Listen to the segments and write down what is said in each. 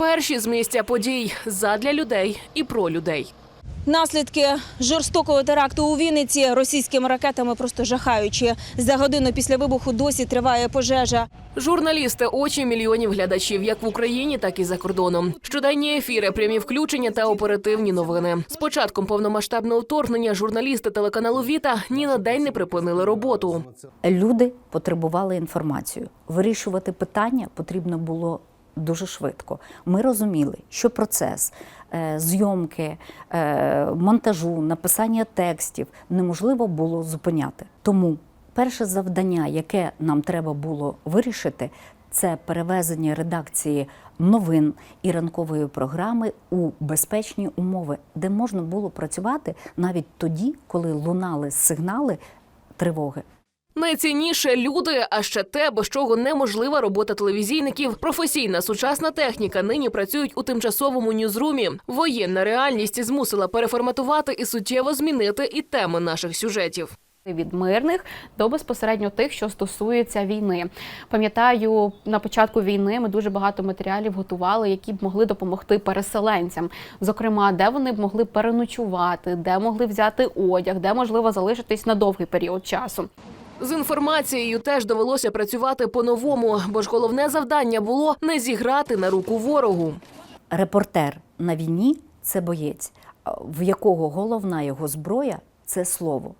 Перші з місця подій задля людей і про людей. Наслідки жорстокого теракту у Вінниці російськими ракетами просто жахаючі. За годину після вибуху досі триває пожежа. Журналісти очі мільйонів глядачів, як в Україні, так і за кордоном. Щоденні ефіри, прямі включення та оперативні новини. З початком повномасштабного вторгнення журналісти телеканалу Віта ні на день не припинили роботу. Люди потребували інформацію. Вирішувати питання потрібно було дуже швидко. Ми розуміли, що процес е, зйомки, е, монтажу, написання текстів неможливо було зупиняти. Тому перше завдання, яке нам треба було вирішити, це перевезення редакції новин і ранкової програми у безпечні умови, де можна було працювати навіть тоді, коли лунали сигнали тривоги. Найцінніше люди, а ще те, без чого неможлива робота телевізійників. Професійна сучасна техніка нині працюють у тимчасовому ньюзрумі. Воєнна реальність змусила переформатувати і суттєво змінити і теми наших сюжетів. від мирних до безпосередньо тих, що стосується війни. Пам'ятаю, на початку війни ми дуже багато матеріалів готували, які б могли допомогти переселенцям. Зокрема, де вони б могли переночувати, де могли взяти одяг, де можливо залишитись на довгий період часу. З інформацією теж довелося працювати по-новому, бо ж головне завдання було не зіграти на руку ворогу. Репортер на війні це боєць, в якого головна його зброя це слово.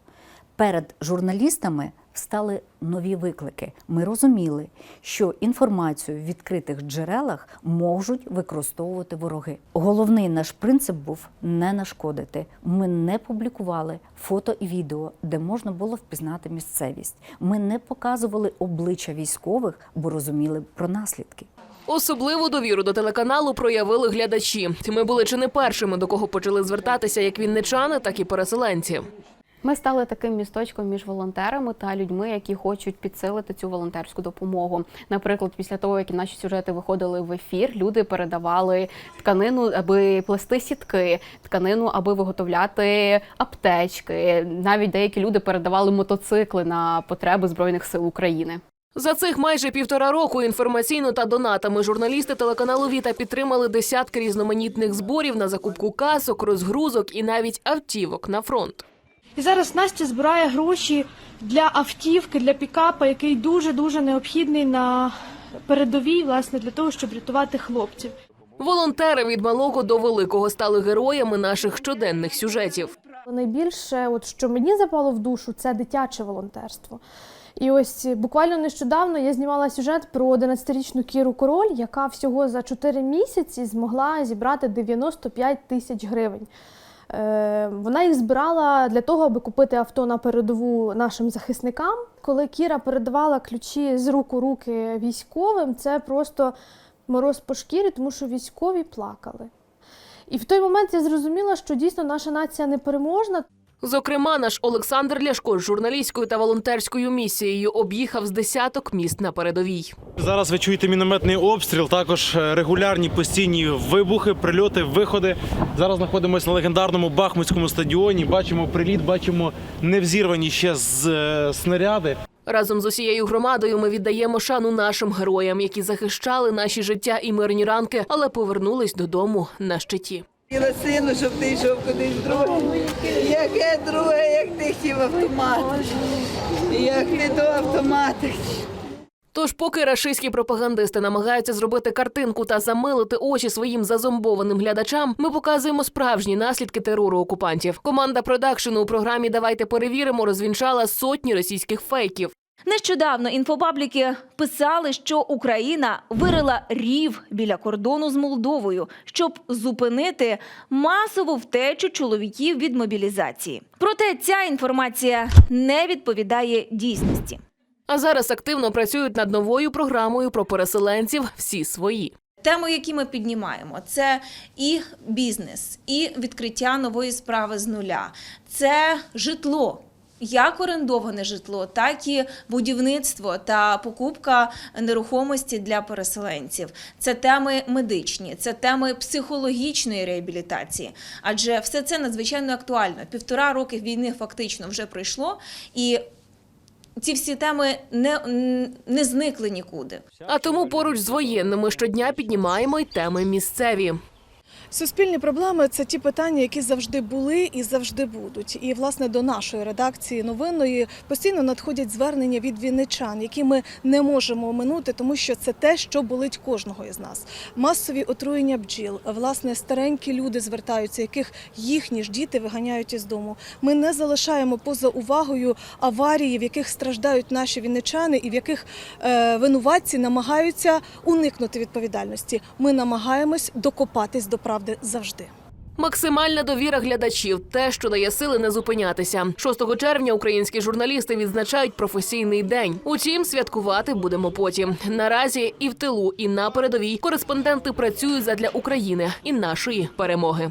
Перед журналістами стали нові виклики. Ми розуміли, що інформацію в відкритих джерелах можуть використовувати вороги. Головний наш принцип був не нашкодити. Ми не публікували фото і відео, де можна було впізнати місцевість. Ми не показували обличчя військових, бо розуміли про наслідки. Особливу довіру до телеканалу проявили глядачі. Ми були чи не першими, до кого почали звертатися як вінничани, так і переселенці. Ми стали таким місточком між волонтерами та людьми, які хочуть підсилити цю волонтерську допомогу. Наприклад, після того, як наші сюжети виходили в ефір, люди передавали тканину, аби плести сітки, тканину, аби виготовляти аптечки. Навіть деякі люди передавали мотоцикли на потреби збройних сил України. За цих майже півтора року інформаційно та донатами журналісти телеканалу Віта підтримали десятки різноманітних зборів на закупку касок, розгрузок і навіть автівок на фронт. І зараз Настя збирає гроші для автівки, для пікапа, який дуже дуже необхідний на передовій, власне, для того, щоб рятувати хлопців. Волонтери від малого до великого стали героями наших щоденних сюжетів. Найбільше, от що мені запало в душу, це дитяче волонтерство. І ось буквально нещодавно я знімала сюжет про 11-річну Кіру Король, яка всього за 4 місяці змогла зібрати 95 тисяч гривень. Е, Вона їх збирала для того, аби купити авто на передову нашим захисникам. Коли Кіра передавала ключі з рук у руки військовим, це просто мороз по шкірі, тому що військові плакали. І в той момент я зрозуміла, що дійсно наша нація непереможна. Зокрема, наш Олександр Ляшко з журналістською та волонтерською місією об'їхав з десяток міст на передовій. Зараз ви чуєте мінометний обстріл, також е, регулярні постійні вибухи, прильоти, виходи. Зараз знаходимося на легендарному Бахмутському стадіоні. Бачимо приліт, бачимо невзірвані ще з е, снаряди. Разом з усією громадою ми віддаємо шану нашим героям, які захищали наші життя і мирні ранки, але повернулись додому на щиті. Хотіла сину, щоб ти йшов кудись друге. Яке друге, як ти хотів автомат? Як ти до автомата? Тож, поки рашистські пропагандисти намагаються зробити картинку та замилити очі своїм зазомбованим глядачам, ми показуємо справжні наслідки терору окупантів. Команда продакшену у програмі Давайте перевіримо розвінчала сотні російських фейків. Нещодавно інфопабліки писали, що Україна вирила рів біля кордону з Молдовою, щоб зупинити масову втечу чоловіків від мобілізації. Проте ця інформація не відповідає дійсності. А зараз активно працюють над новою програмою про переселенців всі свої. Теми, які ми піднімаємо, це і бізнес, і відкриття нової справи з нуля, це житло. Як орендоване житло, так і будівництво та покупка нерухомості для переселенців. Це теми медичні, це теми психологічної реабілітації. Адже все це надзвичайно актуально. Півтора роки війни фактично вже пройшло, і ці всі теми не, не зникли нікуди. А тому поруч з воєнними щодня піднімаємо й теми місцеві. Суспільні проблеми це ті питання, які завжди були і завжди будуть. І власне до нашої редакції новинної постійно надходять звернення від вінничан, які ми не можемо оминути, тому що це те, що болить кожного із нас. Масові отруєння бджіл, власне, старенькі люди звертаються, яких їхні ж діти виганяють із дому. Ми не залишаємо поза увагою аварії, в яких страждають наші вінничани, і в яких е, винуватці намагаються уникнути відповідальності. Ми намагаємось докопатись до правди завжди. Максимальна довіра глядачів те, що дає сили не зупинятися. 6 червня українські журналісти відзначають професійний день. Утім, святкувати будемо потім. Наразі і в тилу, і на передовій кореспонденти працюють задля України і нашої перемоги.